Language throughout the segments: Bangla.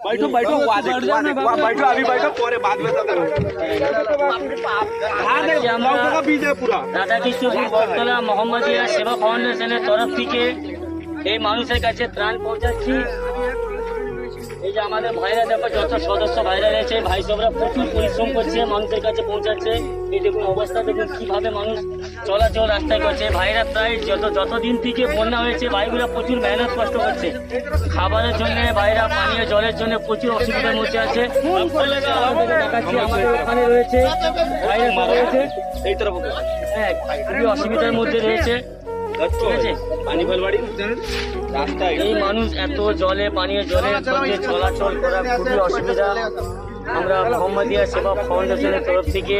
बैठो बैठो वहाँ देखो वहाँ देखो वहाँ बैठो अभी बैठो परे बाद में तो हाँ देखो गाँव का बीज है पूरा রাধাকৃষ্ণপুর বটতলা মোহাম্মদিয়া সেবা ফাউন্ডেশনের তরফ থেকে এই মানুষের কাছে ত্রাণ পৌঁছাচ্ছি এই যে আমাদের ভাইরা দেখো যত সদস্য ভাইরা রয়েছে ভাই সবরা প্রচুর পরিশ্রম করছে মানুষের কাছে পৌঁছাচ্ছে। এই দেখুন অবস্থা দেখুন কীভাবে মানুষ চলাচল রাস্তায় করছে। ভাইরা প্রায় যত যতদিন থেকে বন্যা হয়েছে ভাইগুলো প্রচুর মেহনত কষ্ট করছে। খাবারের জন্য ভাইরা পানীয় জলের জন্য প্রচুর অসুবিধার মধ্যে আছে। দেখাচ্ছি আমাদের রয়েছে এই তরফ। হ্যাঁ খুবই অসুবিধার মধ্যে রয়েছে। ঠিক আছে। এই মানুষ এত জলে পানীয় জলে মধ্যে চলাচল করা খুবই অসুবিধা। আমরা মোহাম্মদিয়া সেবা ফাউন্ডেশনের তরফ থেকে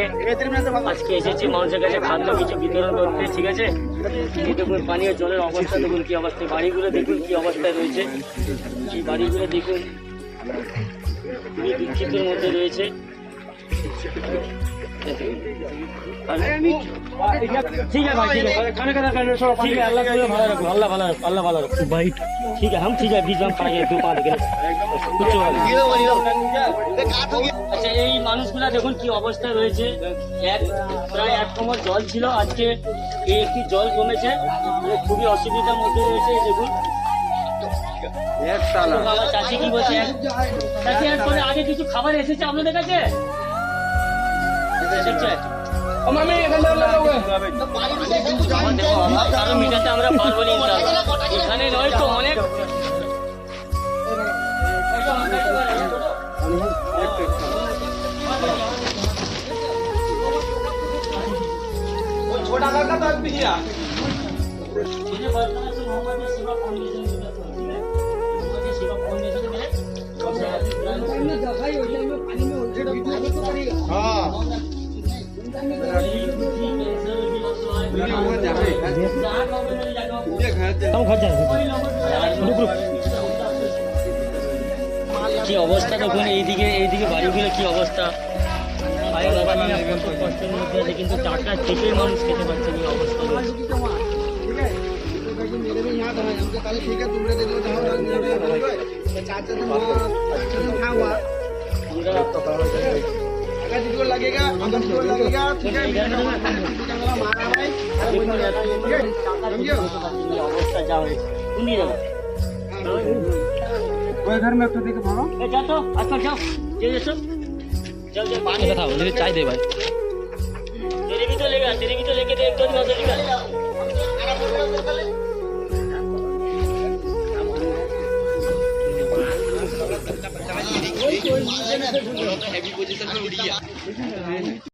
আজকে এসেছি মানুষের কাছে খাদ্য কিছু বিতরণ করতে ঠিক আছে? দেখুন পানীয় জলের অবস্থা দেখুন কি অবস্থায় বাড়িগুলো দেখুন কি অবস্থায় রয়েছে। এই বাড়িগুলো দেখুন খুবই দুঃখিতের মধ্যে রয়েছে। ठीक है भाई ठीक है खाना खाना खाना ठीक है अल्लाह तुम्हें भला रखो अल्लाह भला रखो अल्लाह भला रखो भाई ठीक है हम ठीक है बीच में हम खड़ा दो पाँच के कुछ আচ্ছা এই মানুষগুলা দেখুন কি অবস্থায় রয়েছে এক প্রায় এক কোমর জল ছিল আজকে এই একটি জল কমেছে মানে খুবই অসুবিধার মধ্যে রয়েছে এই দেখুন বাবা চাচি কি বলছে চাচি এরপরে আগে কিছু খাবার এসেছে আপনাদের কাছে এসেছে আমার দেখো অভাব কারো মিটাতে আমরা পারবো না ইনশাআল্লাহ। এখানে নয় তো অনেক ये वर्तमान से मोहम्मद सेवा फाउंडेशन के तरफ से है। मोहम्मद सेवा फाउंडेशन में কি অবস্থা দেখুন এইদিকে এইদিকে বাড়িগুলো কি অবস্থা ভাই বাবা নিয়ে কত কষ্টের মধ্যে আছে কিন্তু টাকা থেকেই মানুষ খেতে পারছে না এই অবস্থা রয়েছে। আমরা लगेगा अंदर को लगेगा ठीक है দেখুন এত টাকা থেকে খেতে পারছি না, এই অবস্থা যা হয়েছে তুমি যাও कोई घर में तो देखो भागो এ যা তো আজকাল যাও যে এসো যাও যাও পানি কথা বলি চাই দে ভাই तेरे भी तो लेगा तेरे भी तो लेके दे एक दो दिन हैवी पोजीशन में उड़ गया